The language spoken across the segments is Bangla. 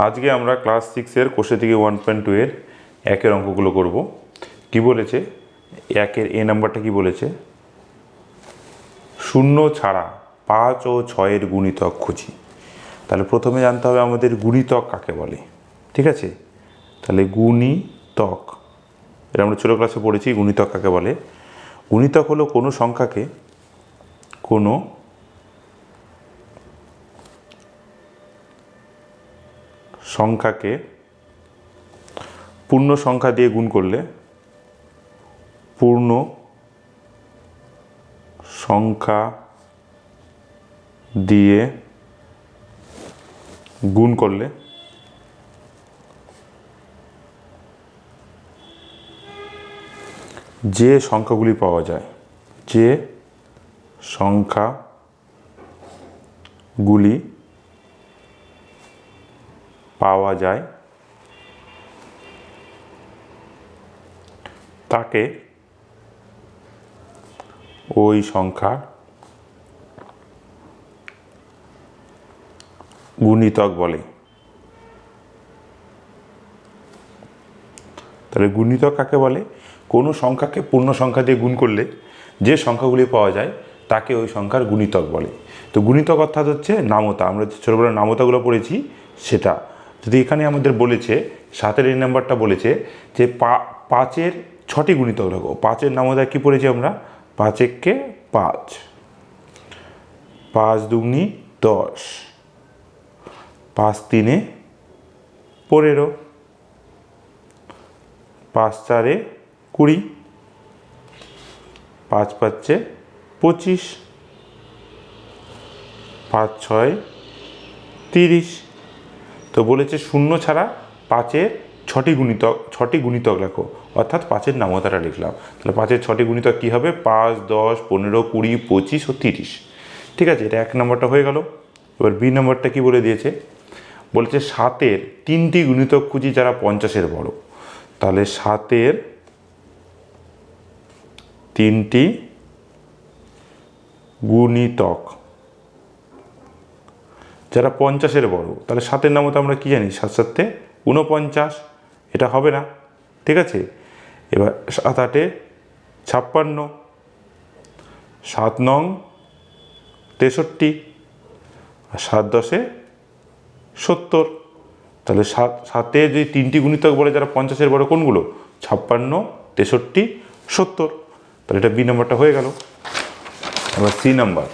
আজকে আমরা ক্লাস সিক্সের কোষে থেকে ওয়ান পয়েন্ট টু এর একের অঙ্কগুলো করব। কি বলেছে? একের এ নাম্বারটা কি বলেছে? শূন্য ছাড়া পাঁচ ও ছয়ের গুণিতক খুঁজি। তাহলে প্রথমে জানতে হবে আমাদের গুণিতক কাকে বলে। ঠিক আছে? তাহলে গুণিতক। এটা আমরা ছোটো ক্লাসে পড়েছি, গুণিতক কাকে বলে? গুণিতক হলো কোনো সংখ্যাকে কোনো সংখ্যাকে পূর্ণ সংখ্যা দিয়ে গুণ করলে পূর্ণ সংখ্যা দিয়ে গুণ করলে যে সংখ্যাগুলি পাওয়া যায়, যে সংখ্যাগুলি পাওয়া যায়। তাকে ওই সংখ্যা গুণিতক বলে। তাহলে গুণিতক কাকে বলে? কোনো সংখ্যাকে পূর্ণ সংখ্যা দিয়ে গুণ করলে যে সংখ্যাগুলি পাওয়া যায়, তাকে ওই সংখ্যার গুণিতক বলে। তো গুণিতক অর্থাৎ হচ্ছে নামতা। আমরা যে ছোটোবেলায় নামতাগুলো পড়েছি, সেটা। যদি এখানে আমাদের বলেছে, সাতের এই নাম্বারটা বলেছে যে পা, পাঁচের ছটি গুণিতক রাখো। পাঁচের নামতা কী পড়েছি আমরা? পাঁচ এককে পাঁচ। পাঁচ দুগুনি দশ। পাঁচ তিনে পনেরো। পাঁচ চারে কুড়ি। পাঁচ পাঁচে পঁচিশ। পাঁচ ছয় তিরিশ। তো বলেছে শূন্য ছাড়া পাঁচের ছটি গুণিতক ছটি গুণিতক লেখো। অর্থাৎ পাঁচের নামতাটা লিখলাম। তাহলে পাঁচের ছটি গুণিতক কী হবে? পাঁচ, দশ, পনেরো, কুড়ি, পঁচিশ ও তিরিশ। ঠিক আছে, এটা এক নম্বরটা হয়ে গেল। এবার বি নম্বরটা কি বলে দিয়েছে? বলেছে সাতের তিনটি গুণিতক খুঁজি যারা পঞ্চাশের বড়। তাহলে সাতের তিনটি গুণিতক যারা পঞ্চাশের বড়, তাহলে সাতের নামও তো আমরা কী জানি? সাত সাতে ঊনপঞ্চাশ, এটা হবে না। ঠিক আছে? এবার সাত আটে ছাপ্পান্ন, সাত নং তেষট্টি, আর সাত দশে সত্তর। তাহলে সাত, সাতে যে তিনটি গুণিতক বলে যারা পঞ্চাশের বড়, কোনগুলো? ছাপ্পান্ন, তেষট্টি, সত্তর। তাহলে এটা বি নম্বরটা হয়ে গেল। এবার সি নাম্বার।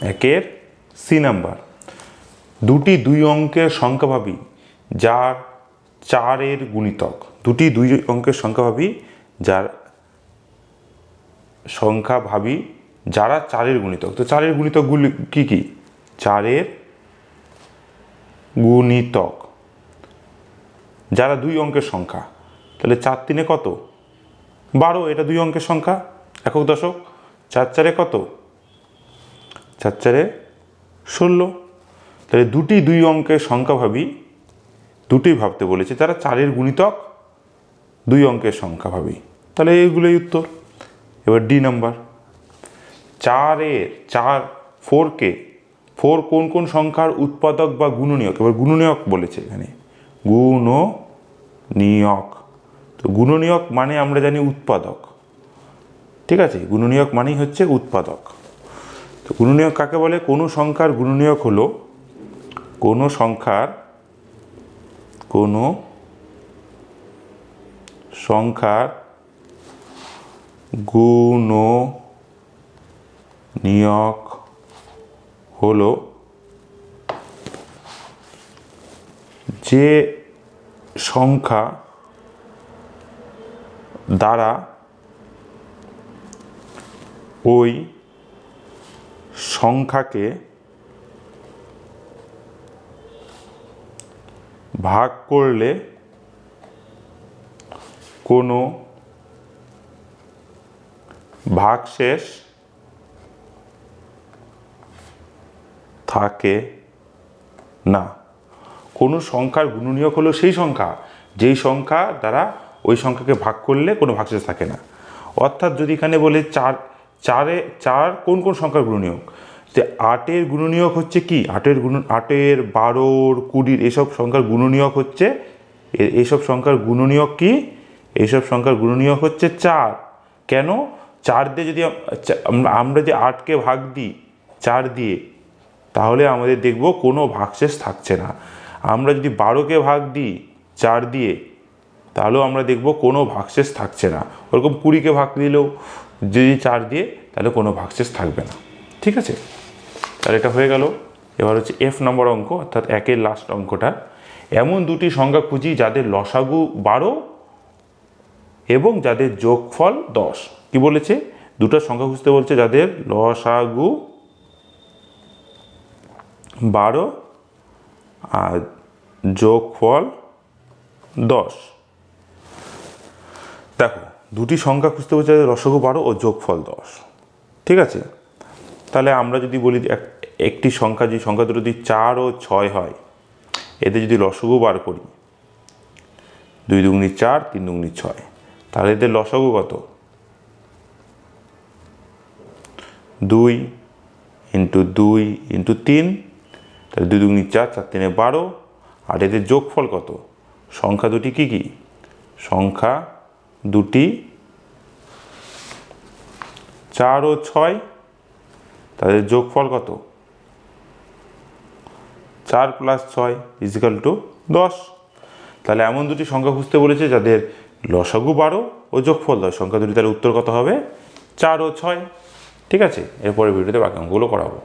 একের সি নাম্বার। দুটি দুই অঙ্কের সংখ্যাভাবী যার চারের গুণিতক। দুটি দুই অঙ্কের সংখ্যাভাবী যার সংখ্যাভাবী যারা চারের গুণিতক। তো চারের গুণিতকগুলি কী কী? চারের গুণিতক। যারা দুই অঙ্কের সংখ্যা। তাহলে চার তিনে কত? বারো, এটা দুই অঙ্কের সংখ্যা। একক দশক, চার চারে কত? চার চারে ষোলো। তাহলে দুটি দুই অঙ্কের সংখ্যা ভাবি, দুটি ভাবতে বলেছে, তারা চারের গুণিতক দুই অঙ্কের সংখ্যা ভাবি। তাহলে এইগুলোই উত্তর। এবার ডি নাম্বার। চারের, চার, ফোরকে, ফোর কোন কোন সংখ্যার উৎপাদক বা গুণনীয়ক? এবার গুণনীয়ক বলেছে এখানে। গুণ নিয়ক তো গুণনীয়ক মানে আমরা জানি উৎপাদক। ঠিক আছে? গুণনীয়ক মানেই হচ্ছে উৎপাদক। তো গুণনীয়ক কাকে বলে? কোনো সংখ্যার গুণনীয়ক হলো, কোনো সংখ্যার কোনো সংখ্যার গুণনীয়ক হলো, যে সংখ্যা দ্বারা ওই সংখ্যাকে ভাগ করলে কোনো ভাগশেষ থাকে না। কোনো সংখ্যার গুণনীয়ক হলো সেই সংখ্যা, যেই সংখ্যা দ্বারা ওই সংখ্যাকে ভাগ করলে কোনো ভাগশেষ থাকে না। অর্থাৎ যদি এখানে বলে চার, চারে, চার কোন কোন সংখ্যার গুণনীয়ক? যে আটের গুণনীয়ক হচ্ছে কি? আটের গুণ, আটের, বারোর, কুড়ির এসব সংখ্যার গুণনীয়ক হচ্ছে, এ- এইসব সংখ্যার গুণনীয়ক কি? এইসব সংখ্যার গুণনীয়ক হচ্ছে চার। কেন? চার দিয়ে যদি আমরা যে আটকে ভাগ দিই, চার দিয়ে, তাহলে আমাদের দেখব কোনো ভাগশেষ থাকছে না। আমরা যদি বারোকে ভাগ দিই, চার দিয়ে, তাহলেও আমরা দেখব কোনো ভাগশেষ থাকছে না। ওরকম কুড়িকে ভাগ দিলেও যদি চার দিয়ে, তাহলে কোনো ভাগশেষ থাকবে না। ঠিক আছে? তাহলে এটা হয়ে গেল। এবার হচ্ছে এফ নম্বর অঙ্ক, অর্থাৎ একের লাস্ট অঙ্কটা। এমন দুটি সংখ্যা খুঁজি যাদের লসাগু বারো এবং যাদের যোগফল দশ। কি বলেছে? দুটো সংখ্যা খুঁজতে বলছে যাদের লসাগু বারো আর যোগফল দশ। দেখো, দুটি সংখ্যা খুঁজতে বলছে যাদের লসাগু বারো ও যোগফল দশ। ঠিক আছে? তাহলে আমরা যদি বলি এক- একটি সংখ্যা, যে সংখ্যা দুটো যদি চার ও ছয় হয়, এতে যদি লসগু বার করি, দুই দুগুনি চার, তিন দুগুনি ছয়, তাহলে এদের লসগু কত? দুই ইন্টু দুই ইন্টু তিন, তাহলে দুই দুগুনি চার চার তিনে বারো, আর এদের যোগফল কত? সংখ্যা দুটি কি কি? সংখ্যা দুটি, চার ও ছয় তাদের যোগফল কত? চার প্লাস ছয় ইজিক্যাল টু দশ। তাহলে এমন দুটি সংখ্যা খুঁজতে বলেছে যাদের লসাগু বারো ও যোগফল দশ। সংখ্যা দুটি তাহলে উত্তর কত হবে? চার ও ছয়। ঠিক আছে? এরপরে ভিডিওতে বাকি অঙ্কগুলো করাবো।